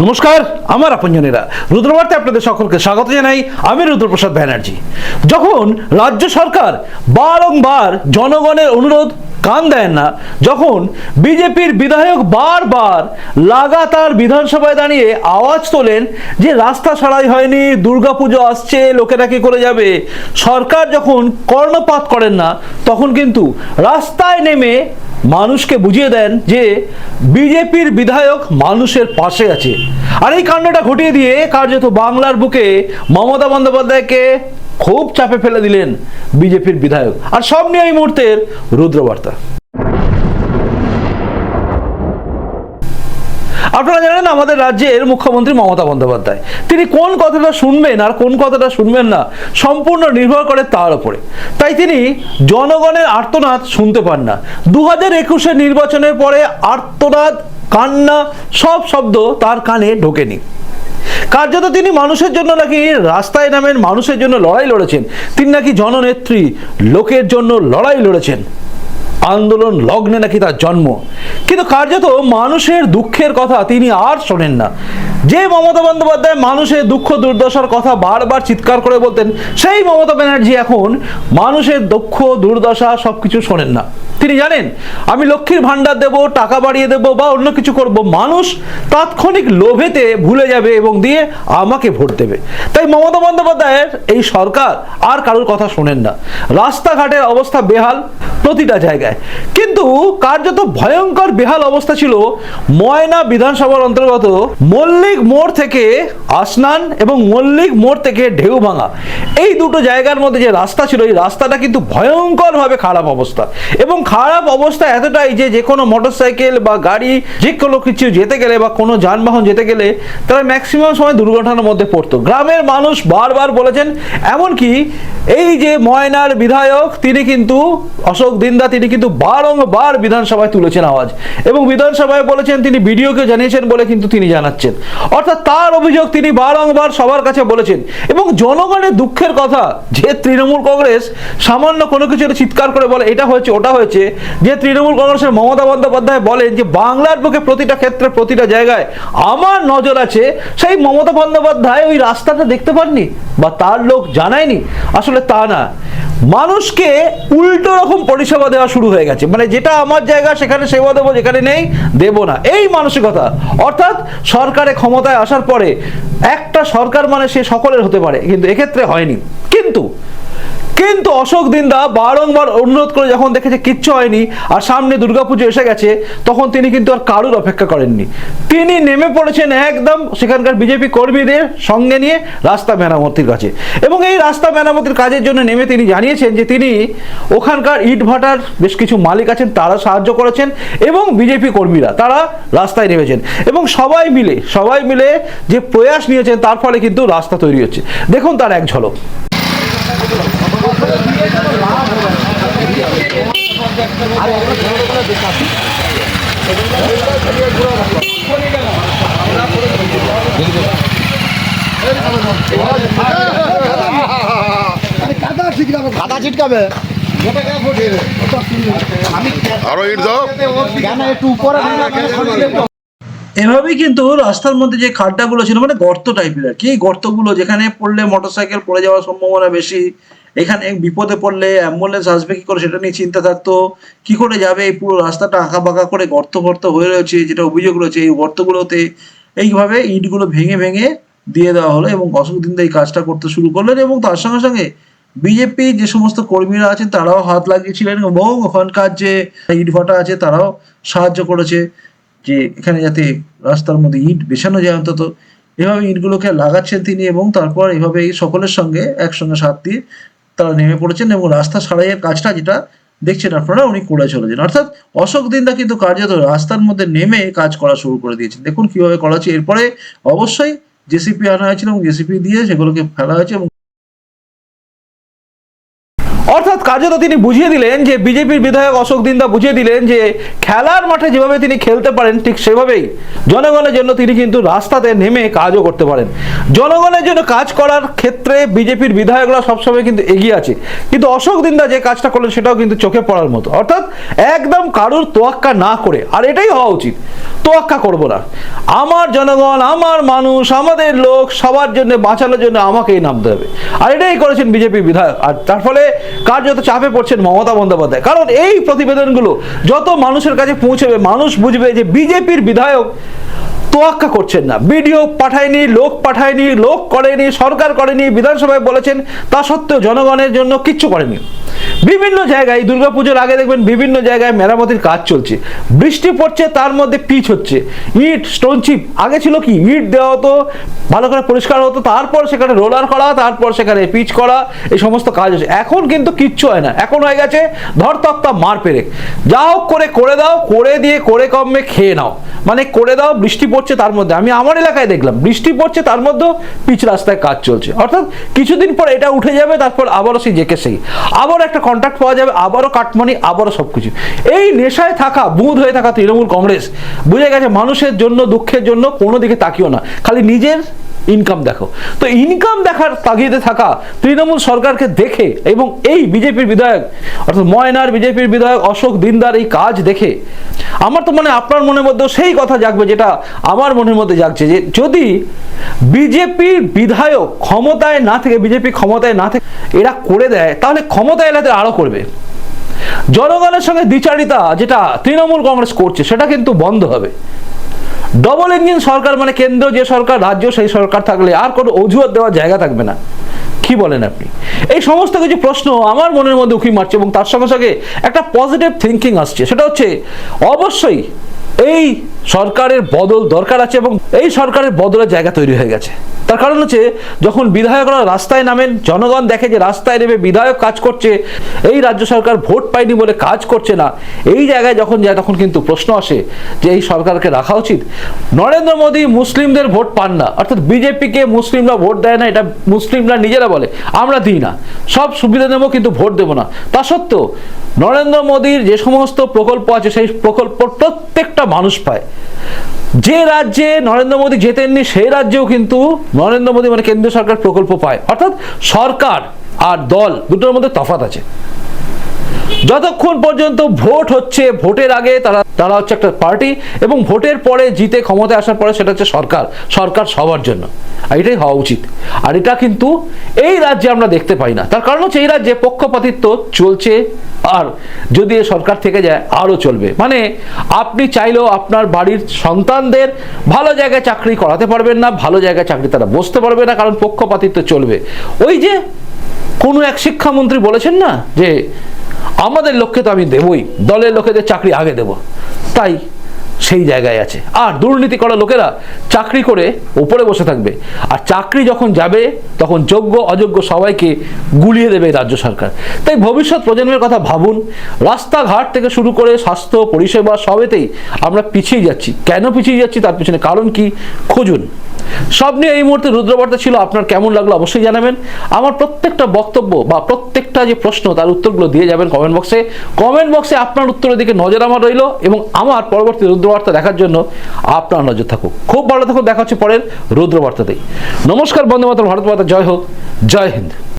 নমস্কার, আমার আপনজনেরা। রুদ্রবার্তে আপনাদের সকলকে স্বাগত জানাই। আমি রুদ্রপ্রসাদ ব্যানার্জি। যখন রাজ্য সরকার বারংবার জনগণের অনুরোধ কান দেন না, যখন বিজেপির বিধায়ক বারবার লাগাতার বিধানসভায় দাঁড়িয়ে আওয়াজ তোলেন যে রাস্তা সারাই হয়নি, দুর্গাপুজো আসছে, লোকেরা কি করে যাবে? সরকার যখন কর্ণপাত করেন না, তখন কিন্তু রাস্তায় নেমে মানুষকে বুঝিয়ে দেন যে বিজেপির বিধায়ক মানুষের পাশে আছে। আর এই কাণ্ডটা ঘটিয়ে দিয়ে কার্যত বাংলার বুকে মমতা বন্দ্যোপাধ্যায়কে খুব চাপে ফেলে দিলেন বিজেপির বিধায়ক। আর সব নিয়ে এই মুহূর্তের রুদ্রবার্তা। আপনারা জানেন আমাদের রাজ্যের মুখ্যমন্ত্রী মমতা বন্দ্যোপাধ্যায়। তিনি কোন কথাটা শুনবেন আর কোন কথাটা শুনবেন না, সম্পূর্ণ নির্ভর করে তার উপরে। তাই তিনি জনগণের আর্তনাদ শুনতে পান না। দু হাজার একুশের নির্বাচনের পরে আর্তনাদ, কান্না, সব শব্দ তার কানে ঢোকেনি। কার্যত তিনি মানুষের জন্য নাকি রাস্তায় নামেন, মানুষের জন্য লড়াই লড়েছেন। তিনি নাকি জননেত্রী, লোকের জন্য লড়াই লড়েছেন। আন্দোলন লগ্নে নাকি তার জন্ম। কিন্তু কার্যত মানুষের দুঃখের কথা তিনি আর শোনেন না। যে মমতা বন্দ্যোপাধ্যায় মানুষের দুঃখ দুর্দশার কথা বারবার চিৎকার করে বলতেন, সেই মমতা ব্যানার্জি এখন মানুষের দুঃখ দুর্দশা সব কিছু শোনেন না। তিনি জানেন, আমি লক্ষ্মীর ভাণ্ডার দেব, টাকা বাড়িয়ে দেব বা অন্য কিছু করব। মানুষ তাৎক্ষণিক লোভেতে ভুলে যাবে এবং দিয়ে আমাকে ভোট দেবে। তাই মমতা বন্দ্যোপাধ্যায়ের এই সরকার আর কারোর কথা শোনেন না। রাস্তাঘাটের অবস্থা বেহাল প্রতিটা জায়গায়। কিন্তু কার্যত ভয়ঙ্কর বেহাল অবস্থা ছিল ময়না বিধানসভার অন্তর্গত মল্লিক মোড় থেকে আসনান এবং মল্লিক মোড় থেকে ঢেউ ভাঙা। এই দুটো জায়গার মধ্যে যে রাস্তা ছিল, এই রাস্তাটা কিন্তু ভয়ঙ্করভাবে খারাপ অবস্থা। এবং খারাপ অবস্থা এতটাই যে যে কোনো মোটরসাইকেল বা গাড়ি যে কোনো কিছু যেতে গেলে বা কোনো যানবাহন যেতে গেলে তারা ম্যাক্সিমাম সময় দুর্ঘটনার মধ্যে পড়তো। গ্রামের মানুষ বারবার বলেছেন, এমনকি এই যে ময়নার বিধায়ক, তিনি কিন্তু অশোক দিন্দা তিনি কিন্তু বারংবার বিধানসভায় তুলেছেন আওয়াজ। এবং বিধানসভায় বলেছেন, তিনি বিডিওকে জানিয়েছেন বলে কিন্তু তিনি জানাচ্ছেন। অর্থাৎ তার অভিযোগ তিনি বারংবার সবার কাছে বলেছেন। এবং জনগণের দুঃখের কথা, যে তৃণমূল কংগ্রেস সামান্য কোনো কিছু চিৎকার করে বলে, এটা হয়েছে, ওটা হয়েছে। যে তৃণমূল কংগ্রেসের মমতা বন্দ্যোপাধ্যায় বলেন যে, বাংলার বুকে প্রতিটা ক্ষেত্রে, প্রতিটা জায়গায় আমার নজর আছে। সেই মমতা বন্দ্যোপাধ্যায় ওই রাস্তাটা দেখতে পাননি? বা তার লোক জানায়নি? আসলে তা না। মানুষকে উল্টো রকম পরিষেবা দেওয়া শুরু হয়ে গেছে। মানে যেটা আমার জায়গা, সেখানে সেবা দেবো, যেখানে নেই, দেব না। এই মানসিকতা। অর্থাৎ সরকারে ক্ষমতায় আসার পরে একটা সরকার মানে সে সকলের হতে পারে, কিন্তু এক্ষেত্রে হয়নি। কিন্তু কিন্তু অশোক দিন্দা বারংবার অনুরোধ করে যখন দেখেছে কিচ্ছু হয়নি আর সামনে দুর্গাপুজো এসে গেছে, তখন তিনি কিন্তু আর কারুর অপেক্ষা করেননি। তিনি নেমে পড়েছেন একদম সেখানকার বিজেপি কর্মীদের সঙ্গে নিয়ে রাস্তা মেরামতির কাছে। এবং এই রাস্তা মেরামতির কাজের জন্য নেমে তিনি জানিয়েছেন যে তিনি ওখানকার ইট ভাটার বেশ কিছু মালিক আছেন, তারা সাহায্য করেছেন এবং বিজেপি কর্মীরা, তারা রাস্তায় নেমেছেন। এবং সবাই মিলে সবাই মিলে যে প্রয়াস নিয়েছেন, তার ফলে কিন্তু রাস্তা তৈরি হচ্ছে। দেখুন তার এক ঝলক। এভাবেই কিন্তু রাস্তার মধ্যে যে খাড্ডাগুলো ছিল মানে গর্ত টাইপের আর কি। গর্তগুলো যেখানে পড়লে মোটরসাইকেল পড়ে যাওয়ার সম্ভাবনা বেশি এখানে বিপদে পড়লে অ্যাম্বুলেন্স আসবে কি করে সেটা নিয়ে চিন্তা থাকতো কি করে যাবে? এই পুরো রাস্তাটা আঁকা বাঁকা করে গর্ত গর্ত হয়ে রয়েছে, যেটা অভিযোগ রয়েছে, এই গর্তগুলোতে এইভাবে ইটগুলো ভেঙে ভেঙে দিয়ে দেওয়া হলো এবং অশোক দিন এই কাজটা করতে শুরু করলেন এবং তার সঙ্গে সঙ্গে বিজেপি যে সমস্ত কর্মীরা আছেন তারাও হাত লাগিয়েছিলেন এবং ওখানকার যে ইট ভাটা আছে তারাও সাহায্য করেছে যে এখানে যাতে রাস্তার মধ্যে ইট বেছানো যায় অন্তত। এভাবে ইটগুলোকে লাগাচ্ছেন তিনি এবং তারপর এভাবে সকলের সঙ্গে একসঙ্গে সাথ দিয়ে তারা নেমে পড়েছেন এবং রাস্তা সারাইয়ের কাজটা যেটা দেখছেন আপনারা, উনি করে চলেছেন। অর্থাৎ অশোক দিনদা কিন্তু কার্যত রাস্তার মধ্যে নেমে কাজ করা শুরু করে দিয়েছেন। দেখুন কীভাবে করা হচ্ছে। এরপরে অবশ্যই জেসিপি আনা হয়েছিল এবং জেসিপি দিয়ে সেগুলোকে ফেলা হয়েছে এবং কার্যত তিনি বুঝিয়ে দিলেন যে বিজেপির বিধায়ক অশোক দিন্দা বুঝিয়ে দিলেন যে খেলার মাঠে যেভাবে তিনি খেলতে পারেন, ঠিক সেভাবেই জনগণের জন্য তিনি কিন্তু রাস্তাতে নেমে কাজও করতে পারেন। জনগণের জন্য কাজ করার ক্ষেত্রে বিজেপির বিধায়করা সবসময় কিন্তু এগিয়ে আছে। কিন্তু অশোক দিন্দা যে কাজটা করলেন সেটাও কিন্তু চোখে পড়ার মতো। অর্থাৎ একদম কারুর তোয়াক্কা না করে, আর এটাই হওয়া উচিত। তোয়াক্কা করব না। আমার জনগণ, আমার মানুষ, আমাদের লোক, সবার জন্য, বাঁচানোর জন্য আমাকেই নামতে হবে। আর এটাই করেছেন বিজেপি বিধায়ক। আর তার ফলে কার্যত চাপে পড়ছেন মমতা বন্দ্যোপাধ্যায়। কারণ এই প্রতিবেদনগুলো যত মানুষের কাছে পৌঁছবে, মানুষ বুঝবে যে বিজেপির বিধায়ক তোয়াক্কা করছেন না। ভিডিও পাঠায়নি, লোক পাঠায়নি, লোক করেনি, সরকার করেনি, বিধানসভায় বলেছেন, তা সত্ত্বেও জনগণের জন্য কিচ্ছু করেনি। বিভিন্ন জায়গায় দুর্গাপুজোর আগে দেখবেন বিভিন্ন জায়গায় মেরামতির কাজ চলছে। বৃষ্টি পড়ছে, তার মধ্যে পিচ হচ্ছে। ইট, স্টোন চিপ, আগে ছিল কি, ইট দেওয়া হতো, ভালো করে পরিষ্কার হতো, তারপর সেখানে রোলার করা, তারপর সেখানে পিচ করা, এই সমস্ত কাজ হচ্ছে। এখন কিন্তু কিচ্ছু হয় না। এখন হয়ে গেছে, ধর তক্তা মার পেরে যা হোক করে করে দাও, করে দিয়ে, করে কমে খেয়ে নাও। মানে করে দাও, বৃষ্টি পড়ছে তার মধ্যে। আমি আমার এলাকায় দেখলাম, বৃষ্টি পড়ছে তার মধ্যেও পিচ রাস্তায় কাজ চলছে। অর্থাৎ কিছুদিন পর এটা উঠে যাবে, তারপর আবারও সেই জেকে সেই। আবারও একটা কন্ট্রাক্ট পাওয়া যাবে, আবারও কাটমানি, আবারও সব কিছু এই নেশায় থাকা, বুধ হয়ে থাকা তৃণমূল কংগ্রেস, বুঝে গেছে মানুষের জন্য, দুঃখের জন্য কোনো দিকে তাকিও না। খালি নিজের ইনকাম দেখো। তো ইনকাম দেখার তাগিদে থাকা তৃণমূল সরকারকে দেখে এবং এই বিজেপির বিধায়ক, অর্থাৎ ময়নার বিজেপির বিধায়ক অশোক দিনদার এই কাজ দেখে, আমার তো মনে আপনার মনের মধ্যেও সেই কথা জাগবে যেটা আমার মনের মধ্যে জাগছে যে যদি বিজেপির বিধায়ক ক্ষমতায় না থেকে, বিজেপি ক্ষমতায় না থেকে এরা করে দেয়, তাহলে ক্ষমতায় এলাতে আরও করবে। জনগণের সঙ্গে দ্বিচারিতা যেটা তৃণমূল কংগ্রেস করছে, সেটা কিন্তু বন্ধ হবে। ডবল ইঞ্জিন সরকার মানে কেন্দ্র, যে সরকার, রাজ্য, সেই সরকার থাকলে আর কোনো অজুহাত দেওয়ার জায়গা থাকবে না। কি বলেন আপনি? এই সমস্ত কিছু প্রশ্ন আমার মনের মধ্যে উঁকি মারছে এবং তার সঙ্গে সঙ্গে একটা পজিটিভ থিঙ্কিং আসছে। সেটা হচ্ছে, অবশ্যই এই সরকারের বদল দরকার আছে এবং এই সরকারের বদলের জায়গা তৈরি হয়ে গেছে। তার কারণ হচ্ছে, যখন বিধায়করা রাস্তায় নামেন, জনগণ দেখে যে রাস্তায় নেমে বিধায়ক কাজ করছে, এই রাজ্য সরকার ভোট পায়নি বলে কাজ করছে না। এই জায়গায় যখন যায়, তখন কিন্তু প্রশ্ন আসে যে এই সরকারকে রাখা উচিত। নরেন্দ্র মোদী মুসলিমদের ভোট পান না। অর্থাৎ বিজেপিকে মুসলিমরা ভোট দেয় না, এটা মুসলিমরা নিজেরা বলে। আমরা দিই না। সব সুবিধা নেব, কিন্তু ভোট দেবো না। তা সত্ত্বেও, নরেন্দ্র মোদীর যে সমস্ত প্রকল্প আছে, সেই প্রকল্প প্রত্যেকটা মানুষ পায়। যে রাজ্যে নরেন্দ্র মোদী জেতেননি, সেই রাজ্যেও কিন্তু নরেন্দ্র মোদী মানে কেন্দ্রীয় সরকার প্রকল্প পায়। অর্থাৎ সরকার আর দল দুটোর মধ্যে তফাত আছে। যতক্ষণ পর্যন্ত ভোট হচ্ছে, ভোটের আগে তারা তারা হচ্ছে একটা পার্টি এবং ভোটের পরে জিতে ক্ষমতায় আসার পরে সেটা হচ্ছে সরকার সরকার সবার জন্য। আর এটাই হওয়া উচিত। আর এটা কিন্তু এই রাজ্যে আমরা দেখতে পাই না। তার কারণ হচ্ছে এই রাজ্যে পক্ষপাতিত্ব চলছে আর যদি এ সরকার থেকে যায়, আরও চলবে। মানে আপনি চাইলেও আপনার বাড়ির সন্তানদের ভালো জায়গায় চাকরি করাতে পারবেন না, ভালো জায়গায় চাকরি তারা বসতে পারবে না, কারণ পক্ষপাতিত্ব চলবে। ওই যে কোনো এক শিক্ষামন্ত্রী বলেছেন না যে আমাদের লক্ষ্যে তো আমি দেবই দলের লোকেদের চাকরি আগে দেব। তাই সেই জায়গায় আছে। আর দুর্নীতি করা লোকেরা চাকরি করে উপরে বসে থাকবে। আর চাকরি যখন যাবে, তখন যোগ্য, অযোগ্য সবাইকে গুলিয়ে দেবে রাজ্য সরকার। তাই ভবিষ্যৎ প্রজন্মের কথা ভাবুন। রাস্তাঘাট থেকে শুরু করে স্বাস্থ্য, পরিষেবা সবেতেই আমরা পিছিয়ে যাচ্ছি। কেন পিছিয়ে যাচ্ছি? তার পিছনে কারণ কি? খুঁজুন। সব নিয়ে এই মুহূর্তে রুদ্রবার্তা ছিল। আপনার কেমন লাগল অবশ্যই জানাবেন। আমার প্রত্যেকটা বক্তব্য বা প্রত্যেকটা যে প্রশ্ন, তার উত্তরগুলো দিয়ে যাবেন কমেন্ট বক্সে। কমেন্ট বক্সে আপনার উত্তরের দিকে নজর আমার রইল এবং আমার পরবর্তী রুদ্রবার্তা দেখার জন্য আপনার নজর থাকুক। খুব ভালো থাকুক, দেখা হচ্ছে পরের রুদ্রবার্তাতেই। নমস্কার বন্ধু মাতরম, ভারত মাতা, জয় হোক, জয় হিন্দ।